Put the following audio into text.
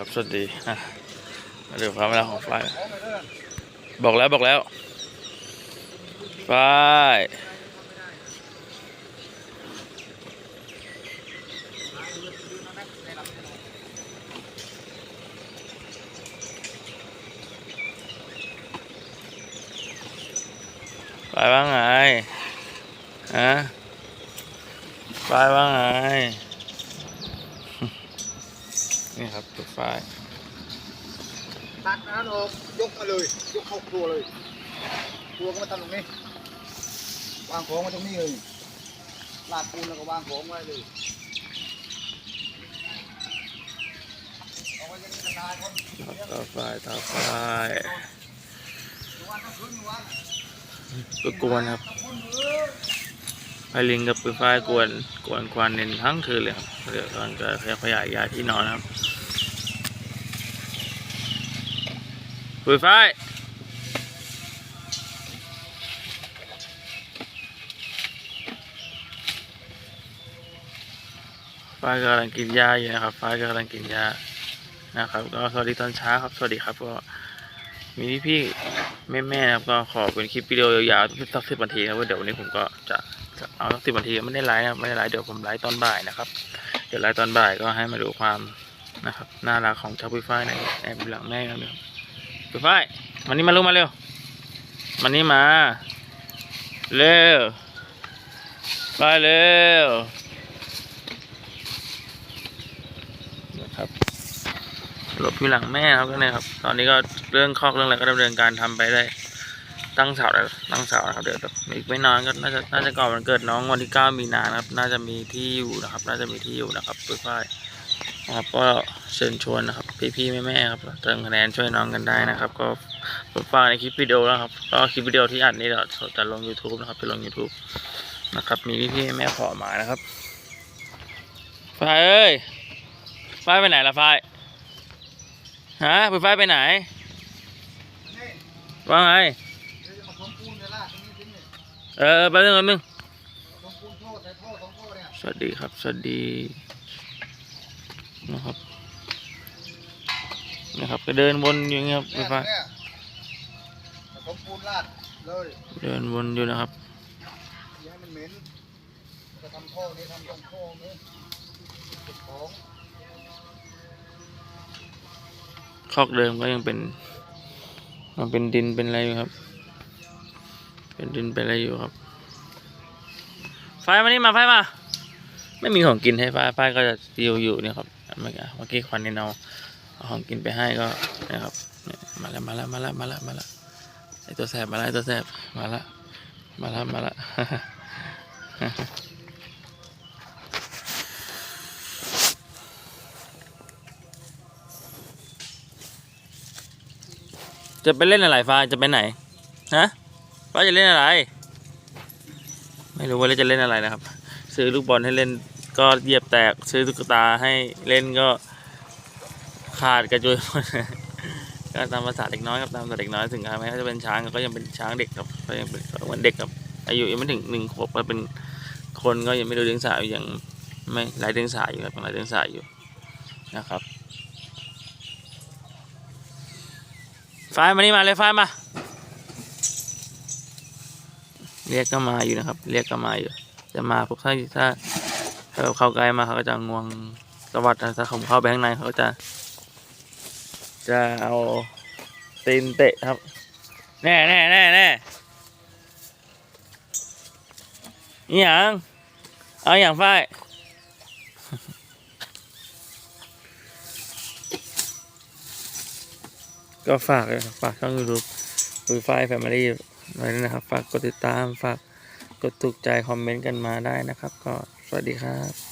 ครับสวัสดีมาดูความเวลาของไฟบอกแล้วบอกแล้วไฟไฟว่าไงฮะไฟว่าไง นี่ครับตัวไฟล์ตัดนั้นออกยกมาเลย ยกเข้าครัวเลยครัวก็มาทำตรงนี้ วางของมาตรงนี้เลยลาดปูนแล้วก็วางของไว้เลยเอาไว้อยังนี้ก็ตายคนต่อไฟล์ต่อไฟล์วันทั้งคืนวันก็กวนครับไฟลิงกับปืนไฟล์กวนกวนควันเน้นทั้งคืนเลยครับเดี๋ยวตอนจะขยับขยายย้ายที่นอนนะครับ ปืนไฟล์ไฟล์กำลังกินยาอยู่นะครับไฟล์กำลังกินยานะครับ ก็สวัสดีตอนเช้าครับ สวัสดีครับก็มีพี่ๆแม่ๆนะครับก็ขอเป็นคลิปวิดีโอยาวๆสักสิบนาทีนะครับเดี๋ยววันนี้ผมก็จะจะเอาสักสิบนาทีไม่ได้ไลฟ์นะไม่ได้ไลฟ์เดี๋ยวผมไลฟ์ตอนบ่ายนะครับ เดี๋ยวไลฟ์ตอนบ่ายก็ให้มาดูความนะครับน่ารักของเจ้าปุ้ยฝ้ายในแอบหลังแม่ครับ เนี่ยปุ้ยฝ้ายมานี่มาลูกมาเร็วมานี่มา เร็วไปเร็วนะครับหลบอยู่หลังแม่ครับก็เนี่ยครับ ตอนนี้ก็เรื่องคอกเรื่องอะไรก็ดำเนินการทำไปได้ ตั้งเสาแล้วตั้งเสานะครับ เดี๋ยวอีกไม่นานก็น่าจะน่าจะก่อนวันเกิดน้องวันที่เก้ามีนานครับ น่าจะมีที่อยู่นะครับ น่าจะมีที่อยู่นะครับปุ้ยฝ้ายนะ ครับก็เชิญชวนนะครับ พี่ๆแม่ๆครับเติมคะแนนช่วยน้องกันได้นะครับ ก็ปุ้ยฝ้าในคลิปวิดีโอแล้วครับก็คลิปวิดีโอที่อัดนี้เดี๋ยวจะลง YouTube นะครับไปลง YouTube นะครับมีพี่ๆแม่ขอมานะครับฝ้ายเอ้ยฝ้ายไปไหนล่ะฝ้ายฮะปุ้ยฝ้ายไปไหนว่าไงเดี๋ยวจะมาถมปูนเรงนี้ทิ้งออแป๊บนึงแป๊บนึงถมปูนโท่ใส่ท่องอเนี่ยสวัสดีครับ สวัสดี นะครับ นะครับก็เดินวนอยู่อย่างเงี้ยครับไฟเนี่ยฟ้าเนี่ยถมปูนลาดเลยเดินวนอยู่นะครับอย่าให้มันเหม็นจะทำท่อนี้ทำตรงท่อนี้เก็บของคอกเดิมก็ยังเป็นมันเป็นดินเป็นอะไรอยู่ครับ เป็นดินเป็นอะไรอยู่ครับ ไฟมานี่มาไฟมา ไม่มีของกินให้ไฟไฟก็จะอยู่อยู่เนี่ยครับ เมื่อกี้เมื่อกี้ควันนี่เอาเอาของกินไปให้ก็นะครับมาแล้วมาแล้วมาแล้วมาแล้วมาแล้วไอตัวแสบมาแล้วไอตัวแสบมาแล้วมาแล้วมาแล้วจะไปเล่นอะไรฟ้าจะไปไหนฮะฟ้าจะเล่นอะไร ไม่รู้ว่าจะเล่นอะไรนะครับ ซื้อลูกบอลให้เล่น ก็เหยียบแตกซื้อตุ๊กตาให้เล่นก็ขาดกระจุยหมดก็ตามภาษาเด็กน้อยครับตามภาษาเด็กน้อยถึงแม้เขาจะเป็นช้างก็ยังเป็นช้างเด็กครับก็ยังเป็นเหมือนเด็กครับอายุยังไม่ถึงหนึ่งขวบก็เป็นคนก็ยังไม่รู้เรื่องสาอยู่ยังไม่ไร้เรื่องสายอยู่ครับยังไร้เรื่องสายอยู่นะครับฟ้ามานี่มาเลยฟ้ามา เรียกก็มาอยู่นะครับ เรียกก็มาอยู่ จะมาพวกถ้าถ้า ถ้าเข้าใกล้มาเขาก็จะงวงสวัสดิ์ถ้าผมเข้าไปข้างในเขาก็จะ จะเอาตีนเตะครับ แน่แน่แน่แน่นี่หยังเอาอย่างไฟก็ฝากฝากช่องยูทูบดูไฟแฟมิลี่ไว้ด้วยนะครับ ฝากกดติดตาม ฝากกดถูกใจคอมเมนต์กันมาได้นะครับ ก็ สวัสดีครับ